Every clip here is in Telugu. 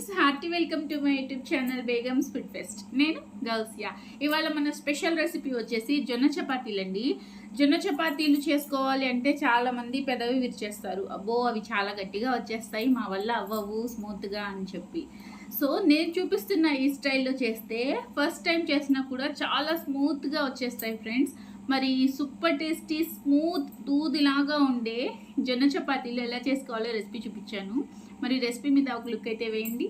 Friends hearty welcome to my YouTube channel Begum's food fest నేను గౌసియా. ఇవాళ మన స్పెషల్ రెసిపీ వచ్చేసి జొన్న చపాతీలు అండి జొన్న చపాతీలు చేసుకోవాలి అంటే చాలామంది పెదవి విరిచేస్తారు. అబ్బో అవి చాలా గట్టిగా వచ్చేస్తాయి మా వల్ల అవ్వవు స్మూత్గా అని చెప్పి. సో నేను చూపిస్తున్న ఈ స్టైల్లో చేస్తే ఫస్ట్ టైం చేసినా కూడా చాలా స్మూత్గా వచ్చేస్తాయి ఫ్రెండ్స్ మరి సూపర్ టేస్టీ స్మూత్ దూదిలాగా ఉండే జొన్న చపాతీలు ఎలా చేసుకోవాలో రెసిపీ చూపించాను. మరి రెసిపీ మీద ఒక లుక్ అయితే వేయండి.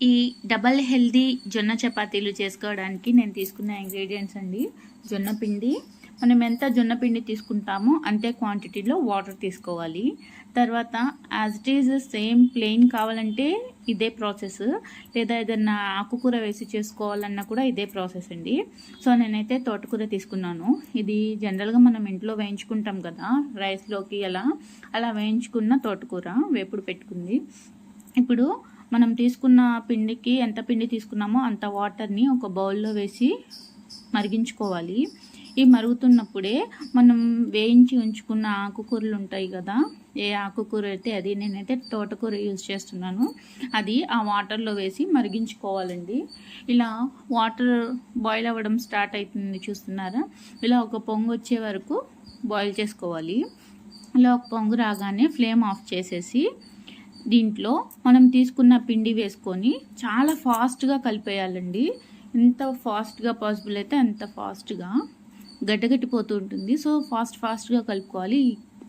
ఈ డబల్ హెల్దీ జొన్న చపాతీలు చేసుకోవడానికి నేను తీసుకున్న ఇంగ్రీడియంట్స్ అండి. జొన్న పిండి మనం ఎంత జొన్న పిండి తీసుకుంటామో అంతే క్వాంటిటీలో వాటర్ తీసుకోవాలి. తర్వాత as it is same plain కావాలంటే ఇదే ప్రాసెస్ లేదా ఏదన్నా ఆకుకూర వేసి చేసుకోవాలన్నా కూడా ఇదే ప్రాసెస్ అండి. సో నేనైతే తోటకూర తీసుకున్నాను. ఇది జనరల్గా మనం ఇంట్లో వేయించుకుంటాం కదా రైస్లోకి అలా. అలా వేయించుకున్న తోటకూర వేపుడు పెట్టుకుంది. ఇప్పుడు మనం తీసుకున్న పిండికి ఎంత పిండి తీసుకున్నామో అంత వాటర్ని ఒక బౌల్లో వేసి మరిగించుకోవాలి. ఈ మరుగుతున్నప్పుడే మనం వేయించి ఉంచుకున్న ఆకుకూరలు ఉంటాయి కదా. ఏ ఆకుకూర అయితే అది నేనైతే తోటకూర యూజ్ చేస్తున్నాను. అది ఆ వాటర్లో వేసి మరిగించుకోవాలండి. ఇలా వాటర్ బాయిల్ అవ్వడం స్టార్ట్ అవుతుంది చూస్తున్నారా? ఇలా ఒక పొంగు వచ్చే వరకు బాయిల్ చేసుకోవాలి. ఇలా ఒక పొంగు రాగానే ఫ్లేమ్ ఆఫ్ చేసేసి దీంట్లో మనం తీసుకున్న పిండి వేసుకొని చాలా ఫాస్ట్గా కలిపేయాలండి. ఎంత ఫాస్ట్గా పాసిబుల్ అయితే అంత ఫాస్ట్గా గడ్డగట్టిపోతూ ఉంటుంది సో ఫాస్ట్ ఫాస్ట్గా కలుపుకోవాలి.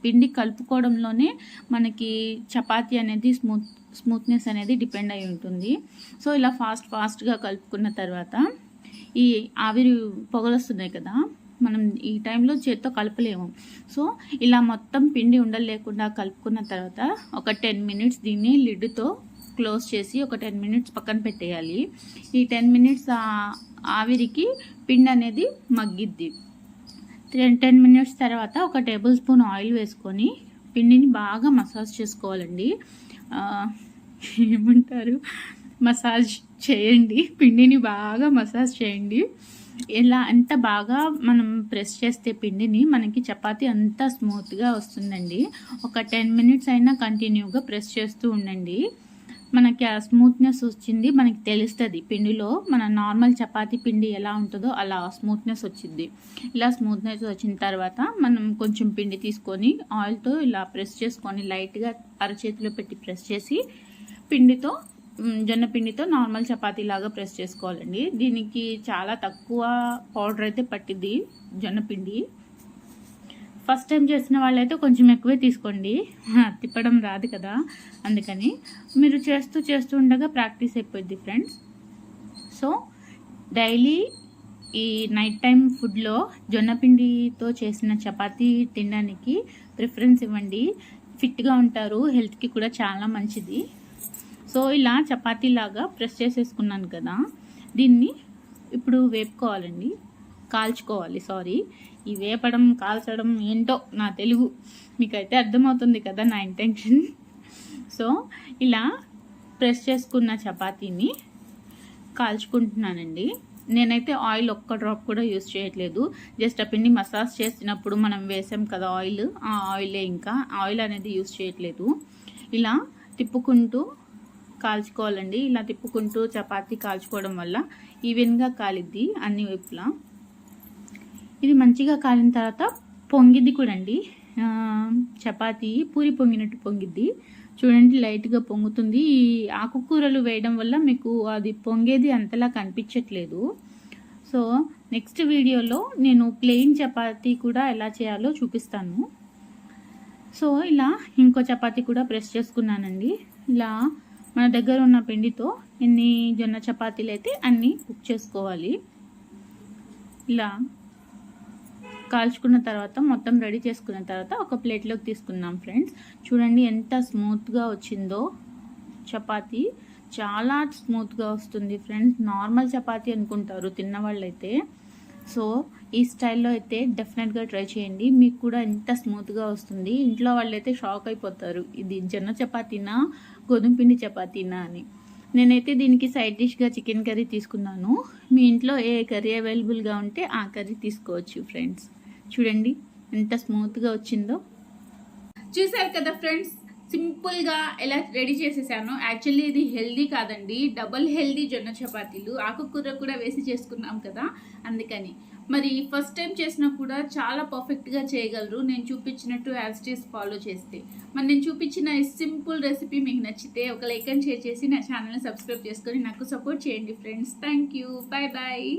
పిండి కలుపుకోవడంలోనే మనకి చపాతీ అనేది స్మూత్ స్మూత్నెస్ అనేది డిపెండ్ అయి ఉంటుంది. సో ఇలా ఫాస్ట్ ఫాస్ట్గా కలుపుకున్న తర్వాత ఈ ఆవిరి పొగలు వస్తున్నాయి కదా మనం ఈ టైంలో చేత్తో కలపలేము. సో ఇలా మొత్తం పిండి ఉండలు లేకుండా కలుపుకున్న తర్వాత ఒక టెన్ మినిట్స్ దీన్ని లిడ్తో క్లోజ్ చేసి ఒక టెన్ మినిట్స్ పక్కన పెట్టేయాలి. ఈ టెన్ మినిట్స్ ఆవిరికి పిండి అనేది మగ్గిద్ది. టెన్ టెన్ మినిట్స్ తర్వాత ఒక టేబుల్ స్పూన్ ఆయిల్ వేసుకొని పిండిని బాగా మసాజ్ చేసుకోవాలండి. ఏమంటారు? మసాజ్ చేయండి. పిండిని బాగా మసాజ్ చేయండి. ఇలా అంత బాగా మనం ప్రెస్ చేస్తే పిండిని మనకి చపాతీ అంతా స్మూత్గా వస్తుందండి. ఒక టెన్ మినిట్స్ అయినా కంటిన్యూగా ప్రెస్ చేస్తూ ఉండండి. మనకి ఆ స్మూత్నెస్ వచ్చింది మనకి తెలుస్తుంది. పిండిలో మన నార్మల్ చపాతీ పిండి ఎలా ఉంటుందో అలా స్మూత్నెస్ వచ్చింది. ఇలా స్మూత్నెస్ వచ్చిన తర్వాత మనం కొంచెం పిండి తీసుకొని ఆయిల్తో ఇలా ప్రెస్ చేసుకొని లైట్గా అరచేతిలో పెట్టి ప్రెస్ చేసి పిండితో జొన్న పిండితో నార్మల్ చపాతీ లాగా ప్రెస్ చేసుకోవాలండి. దీనికి చాలా తక్కువ పౌడర్ అయితే పట్టింది జొన్న పిండి. ఫస్ట్ టైం చేసిన వాళ్ళైతే కొంచెం ఎక్కువే తీసుకోండి. తిప్పడం రాదు కదా. అందుకని మీరు చేస్తూ చేస్తూ ఉండగా ప్రాక్టీస్ అయిపోద్ది ఫ్రెండ్స్. సో డైలీ ఈ నైట్ టైం ఫుడ్లో జొన్నపిండితో చేసిన చపాతీ తినడానికి ప్రిఫరెన్స్ ఇవ్వండి. ఫిట్గా ఉంటారు హెల్త్కి కూడా చాలా మంచిది. సో ఇలా చపాతీలాగా ప్రెస్ చేసేసుకున్నాను కదా. దీన్ని ఇప్పుడు వేపుకోవాలండి. కాల్చుకోవాలి సారీ. ఈ వేపడం కాల్చడం ఏంటో నా తెలుగు. మీకైతే అర్థమవుతుంది కదా నా ఇంటెన్షన్ సో ఇలా ప్రెస్ చేసుకున్న చపాతీని కాల్చుకుంటున్నానండి. నేనైతే ఆయిల్ ఒక్క డ్రాప్ కూడా యూస్ చేయట్లేదు. జస్ట్ ఆ పిండి మసాజ్ చేసినప్పుడు మనం వేసాం కదా ఆయిల్ ఆ ఆయిలే ఇంకా. ఆయిల్ అనేది యూస్ చేయట్లేదు. ఇలా తిప్పుకుంటూ కాల్చుకోవాలండి. ఇలా తిప్పుకుంటూ చపాతీ కాల్చుకోవడం వల్ల ఈవెన్గా కాలిద్ది అన్ని వైపులా. ఇది మంచిగా కాలిన తర్వాత పొంగిద్ది కూడా అండి చపాతీ పూరి పొంగినట్టు పొంగిద్ది. చూడండి లైట్గా పొంగుతుంది. ఈ ఆకుకూరలు వేయడం వల్ల మీకు అది పొంగేది అంతలా కనిపించట్లేదు. సో నెక్స్ట్ వీడియోలో నేను ప్లెయిన్ చపాతీ కూడా ఎలా చేయాలో చూపిస్తాను. సో ఇలా ఇంకో చపాతీ కూడా ప్రెస్ చేసుకున్నానండి. ఇలా మన దగ్గర ఉన్న పిండితో ఎన్ని జొన్న చపాతీలు అయితే అన్నీ కుక్ చేసుకోవాలి. ఇలా కాల్చుకున్న తర్వాత మొత్తం రెడీ చేసుకున్న తర్వాత ఒక ప్లేట్లోకి తీసుకున్నాం ఫ్రెండ్స్. చూడండి ఎంత స్మూత్గా వచ్చిందో చపాతీ. చాలా స్మూత్గా వస్తుంది ఫ్రెండ్స్. నార్మల్ చపాతీ అనుకుంటారు తిన్న అయితే సో ఈ స్టైల్లో అయితే డెఫినెట్గా ట్రై చేయండి. మీకు కూడా ఎంత స్మూత్గా వస్తుంది. ఇంట్లో వాళ్ళైతే షాక్ అయిపోతారు. ఇది జొన్న చపాతీనా గోధుమ పిండి చపాతీనా అని. నేనైతే దీనికి సైడ్ డిష్గా చికెన్ కర్రీ తీసుకున్నాను. మీ ఇంట్లో ఏ కర్రీ అవైలబుల్గా ఉంటే ఆ కర్రీ తీసుకోవచ్చు ఫ్రెండ్స్. చూడండి ఎంత స్మూత్గా వచ్చిందో. చూసారు కదా ఫ్రెండ్స్? సింపుల్గా ఎలా రెడీ చేసేసాను యాక్చువల్లీ ఇది హెల్దీ కాదండి. డబల్ హెల్దీ జొన్న చపాతీలు ఆకుకూర కూడా వేసి చేసుకున్నాం కదా అందుకని. మరి ఫస్ట్ టైం చేసినా కూడా చాలా పర్ఫెక్ట్గా చేయగలరు. నేను చూపించినట్టు యాజ్ ఫాలో చేస్తే. మరి నేను చూపించిన ఈ సింపుల్ రెసిపీ మీకు నచ్చితే ఒక లైక్ అండ్ షేర్ చేసి నా ఛానల్ని సబ్స్క్రైబ్ చేసుకొని నాకు సపోర్ట్ చేయండి friends. Thank you. Bye bye